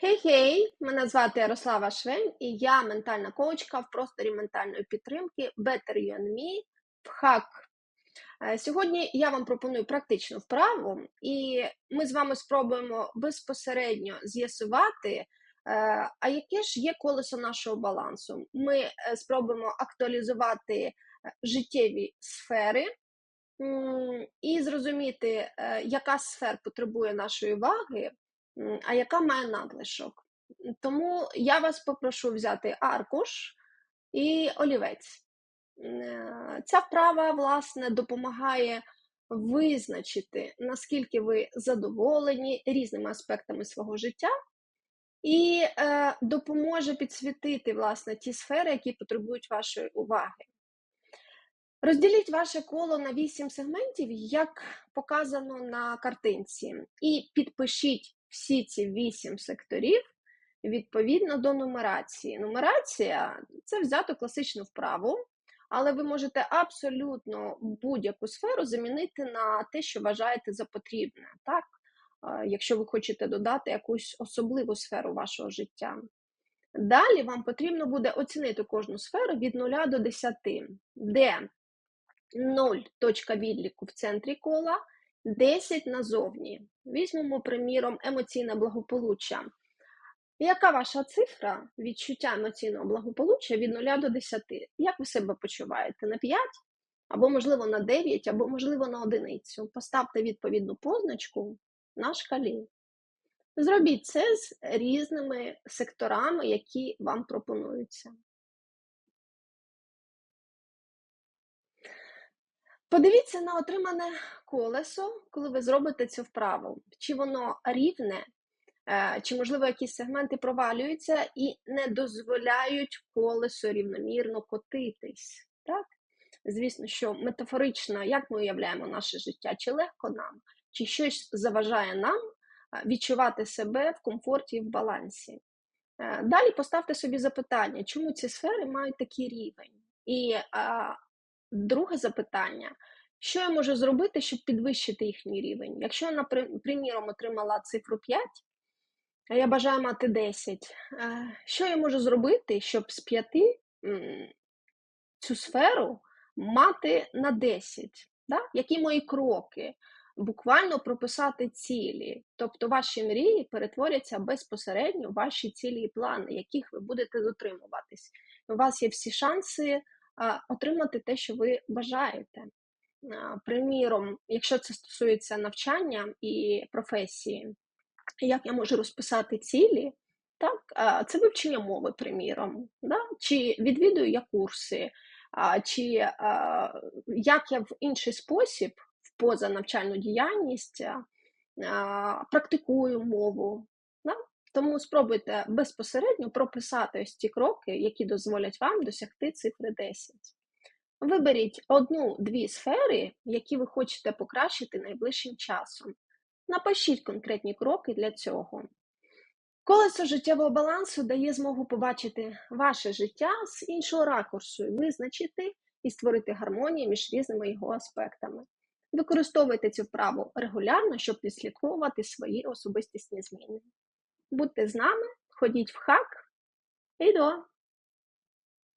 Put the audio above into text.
Хей-хей! Мене звати Ярослава Швень, і я ментальна коучка в просторі ментальної підтримки Better You and Me в хак. Е, Сьогодні я вам пропоную практичну вправу, і ми з вами спробуємо безпосередньо з'ясувати, е, а яке ж є колесо нашого балансу. Ми е, спробуємо актуалізувати життєві сфери і зрозуміти, яка з сфер потребує нашої уваги, а яка має надлишок. Тому я вас попрошу взяти аркуш і олівець. Е, Ця вправа, власне, допомагає визначити, наскільки ви задоволені різними аспектами свого життя, і е, допоможе підсвітити, власне, ті сфери, які потребують вашої уваги. Розділіть ваше коло на 8 сегментів, як показано на картинці, і підпишіть всі ці 8 секторів відповідно до нумерації. Нумерація це взято класичну вправу, але ви можете абсолютно будь-яку сферу замінити на те, що вважаєте за потрібне, так? Якщо ви хочете додати якусь особливу сферу вашого життя. Далі вам потрібно буде оцінити кожну сферу від 0 до 10, де 0 точка відліку в центрі кола, 10 назовні. Візьмемо, приміром, емоційне благополуччя. Яка ваша цифра відчуття емоційного благополуччя від 0 до 10? Як ви себе почуваєте? На 5? Або, можливо, на 9, або, можливо, на одиницю. Поставте відповідну позначку на шкалі. Зробіть це з різними секторами, які вам пропонуються. Подивіться на отримане колесо, коли ви зробите цю вправу. Чи воно рівне, е, чи, можливо, якісь сегменти провалюються і не дозволяють колесу рівномірно котитись. Так? Звісно, що метафорично, як ми уявляємо наше життя, чи легко нам, чи щось заважає нам е, відчувати себе в комфорті і в балансі. Е, Далі поставте собі запитання, чому ці сфери мають такий рівень? І а, друге запитання: що я можу зробити, щоб підвищити їхній рівень? Якщо я, приміром, отримала цифру 5, а я бажаю мати 10, е, що я можу зробити, щоб з 5 цю сферу мати на 10? Да? Які мої кроки? Буквально прописати цілі. Тобто ваші мрії перетворяться безпосередньо в ваші цілі і плани, яких ви будете дотримуватись. У вас є всі шанси отримати те, що ви бажаєте. Приміром, якщо це стосується навчання і професії, як я можу розписати цілі? Так, це вивчення мови, приміром, да? чи відвідую я курси, чи як я в інший спосіб, в позанавчальну діяльність, а, а, практикую мову. Тому спробуйте безпосередньо прописати ось ці кроки, які дозволять вам досягти цифри 10. Виберіть одну-дві сфери, які ви хочете покращити найближчим часом. Напишіть конкретні кроки для цього. Колесо життєвого балансу дає змогу побачити ваше життя з іншого ракурсу, і визначити і створити гармонію між різними його аспектами. Використовуйте цю вправу регулярно, щоб відслідковувати свої особистісні зміни. Будьте з нами, ходіть в хак і до!